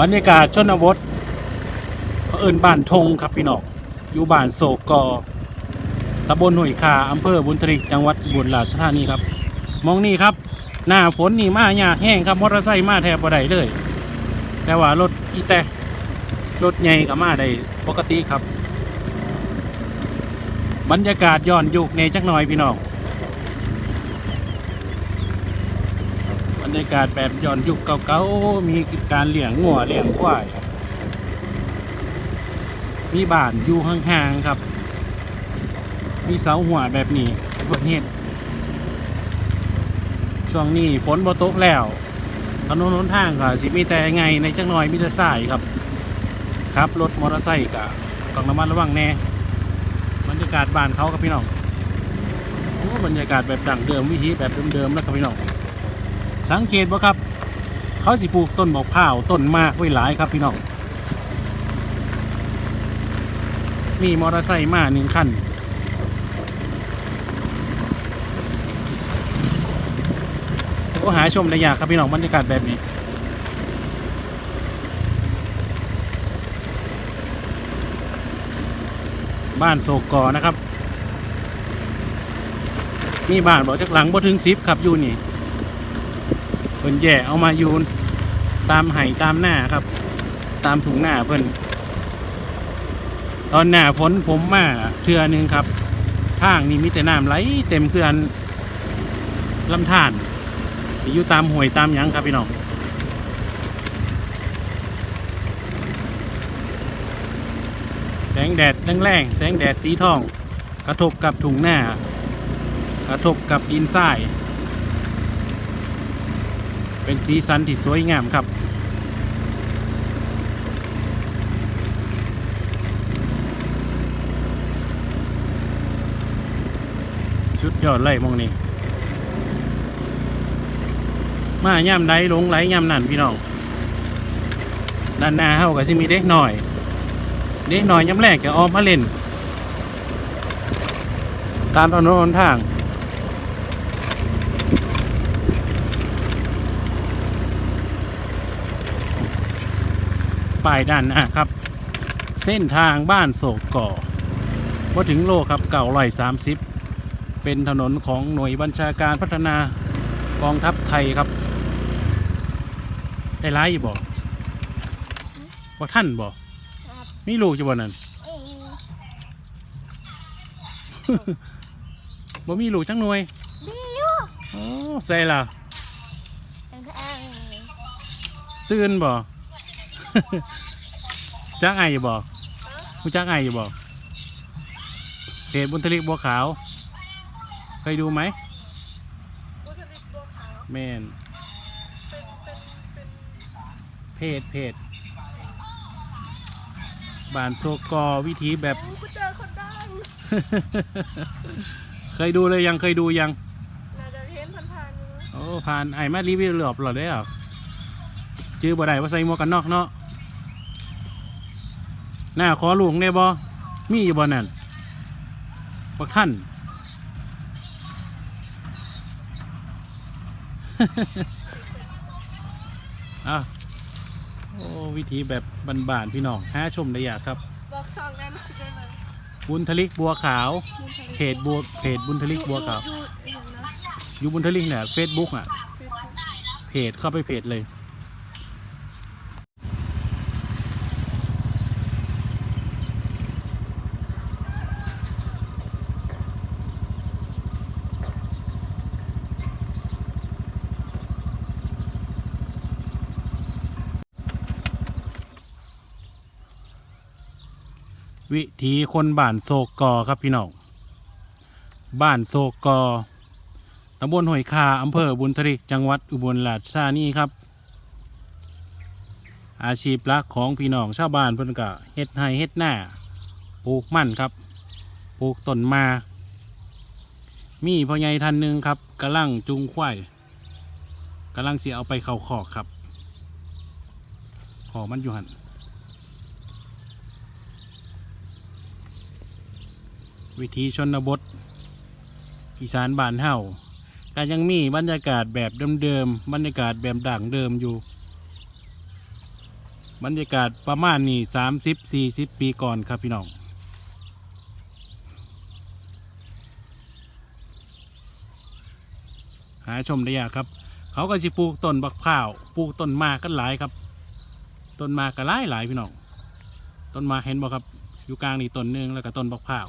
บรรยากาศชนบทเผอิญบ้านทงครับพี่น้องอยู่บ้านโศกกอตำบลหน่วยคาอำเภอบุญทริกจังหวัดบุรีราชธานีครับ มองนี่ครับ หน้าฝนนี่มาหยาแห้งครับมอเตอร์ไซค์มาแทบบ่ได้เลย แต่ว่ารถอีแต่รถใหญ่ก็มาได้ปกติครับ บรรยากาศย้อนยุคในจักหน่อยพี่น้อง รรยากาศแบบย้อนยุคเก่าๆ มีการเลี้ยงงัวเลี้ยงควาย มีบ้านอยู่ห่างๆครับ มีเสาหัวแบบนี้บนเฮ็ดช่วงนี้ฝนบ่ตกแล้วถนนหนทางก็สิมีแต่ไงในจักหน่อยมีแต่สายครับ ครับรถมอเตอร์ไซค์ก็ต้องระมัดระวังแน่บรรยากาศบ้านเขาครับพี่น้องโอ้บรรยากาศแบบดั้งเดิมวิธีแบบเดิมๆแล้วครับพี่น้อง สังเกตว่ครับ เขาสิปลูกต้นบอกข้าวต้นมากไว้หลายครับพี่น้องมีมอเตอร์ไซค์มาหนึ่งคันก็หาชมได้ยากครับพี่น้องบรรยากาศแบบนี้บ้านโศกกอนะครับ มีบ้านบอกจากหลังบ่ถึงสิบครับอยู่นี่ พิ่นแย่เอามายูนตามไห่ตามหน้าครับ ตามถุงหน้าเพิ่นตอนหน้าฝนผมมาเทือนึงครับทางนี่มีแต่น้ำไหลเต็มเขื่อนลำธารอยู่ตามห้วยตามยังครับพี่น้องแสงแดดแรงๆแสงแดดสีทอง กระทบกับถุงหน้า กระทบกับดินทราย เป็นสีสันที่สวยงามครับ ชุดยอดเลยมองนี่มาย่ำไดหลงไหลย่ำนั่นพี่น้องด้านหน้าเฮาก็สิมีเด็กหน่อยเด็กหน่อยย่ำแรกก็ออกมาเล่น ตามถนนหนทาง ป้ายด้านหน้าครับ เส้นทางบ้านโศกก่อพอถึงโลครับเก่าลอยสามสิบเป็นถนนของหน่วยบัญชาการพัฒนากองทัพไทยครับ ได้ร้ายอยู่บ่บ่ท่านบ่ครับมีลูกอยู่บ่นั่นเอ้ยบ่มีลูกจังหน่วยบิวอ๋อใส่ล่ะทางทางตื่นบ่ จักไออยู่บ่ผู้จักไออยู่บ่เพจบุญทลิกบัวขาว เคยดูไหมบุตริกบัวขาวแมนเป็นเป็นเป็นเพจเพจบ้านโซกอวิธีแบบโอ้กูเจอคนดังเคยดูเลยยังเคยดูยังน่าจะเห็นผ่านๆอยู่โอ้ผ่านไอ้มารีวิวหลอบหลอดได้หรอจื้อบ่ได้ว่าใส่หมวกกันน็อกเนาะ หน้าขอหลวงได้บ่มีอยู่บ่นั่นบักท่านอะโอ้วิธีแบบบานๆพี่น้องหาชมได้ยากครับบอกสองนั้นคิดได้ไหมบุญทลิกบัวขาวบุญทลิกเพจบัวเพจบุญทลิกบัวขาวดูดูดูนะอยู่บุญทลิกเนี่ยเฟซบุ๊กอะเฟซบุ๊กเพจเข้าไปเพจเลย วิถีคนบ้านโศกกอครับพี่น้องบ้านโศกกอตำบลห้วยคาอำเภอบุญทริกจังหวัดอุบลราชธานีครับ อาชีพหลักของพี่น้องชาวบ้านเพิ่นก็เฮ็ดไร่เฮ็ดหน้าปลูกมันครับปลูกต้นมา มีพ่อใหญ่ท่านหนึ่งครับกำลังจูงควายกำลังเสียเอาไปเข้าคอกครับขอมันอยู่หัน วิธีชนบท อีสานบ้านเฮาก็ยังมีบรรยากาศแบบเดิมๆบรรยากาศแบบด่างเดิมอยู่ บรรยากาศประมาณนี้สามสิบสี่สิบปีก่อนครับพี่น้องหาชมได้ยากครับ เขาก็จะปลูกต้นบักพร้าวปลูกต้นมากกันหลายครับต้นมากก็หลายหลายพี่น้องต้นมาเห็นบ่ครับ อยู่กลางนี่ต้นหนึงแล้วก็ต้นบักพร้าว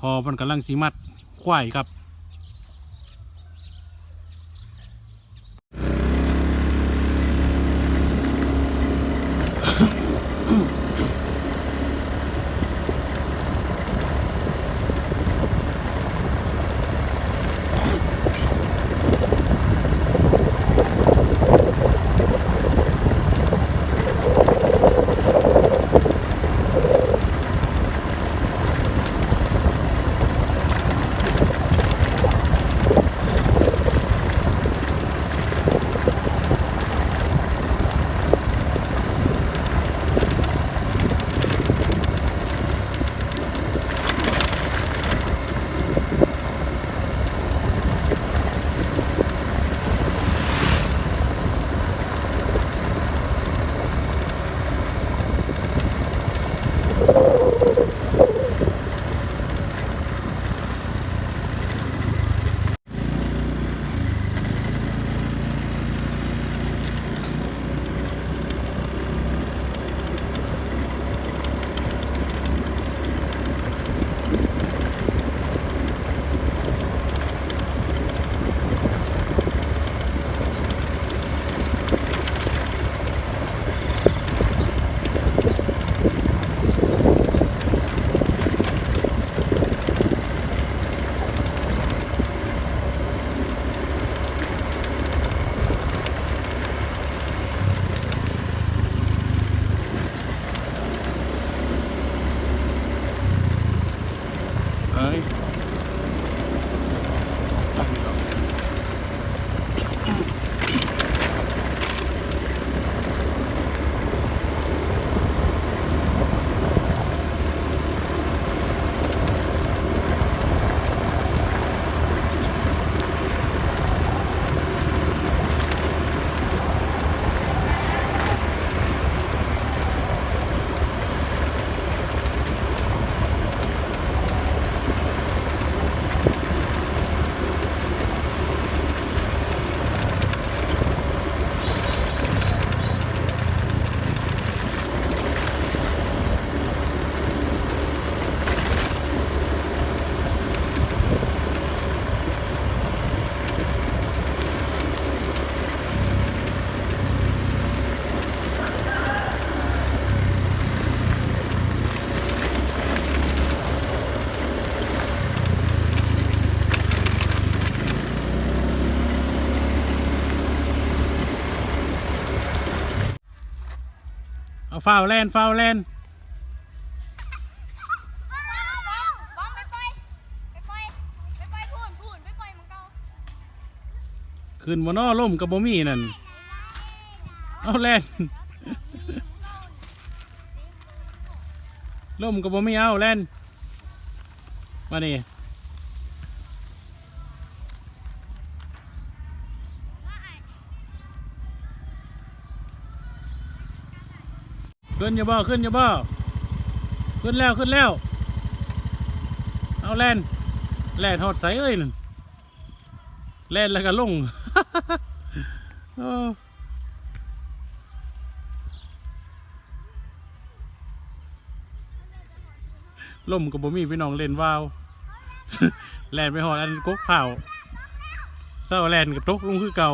พอมันกำลังสีมัดควายครับ เอาฟาวแลนฟาวแลนบอมไปปล่อยไปปล่อยไปปล่อยพูนพูนไปปล่อยมึงเก่าขึ้นบนนอล่มกับบ่มีนั่น เอาแลนล่มกับบ่มีเอาแลนมานี่ ขึ้นอย่าบ่ขึ้นอย่าบ่ขึ้นแล้วขึ้นแล้ว เอาแลนแลนหอดใสเอ้ยนั่นแลนแล้วก็ลงล่มกับบ่มีพี่น้องเล่นว่าว แลนไปหอดอันกกเผาเศร้าแลนกับตกลงคือเก่า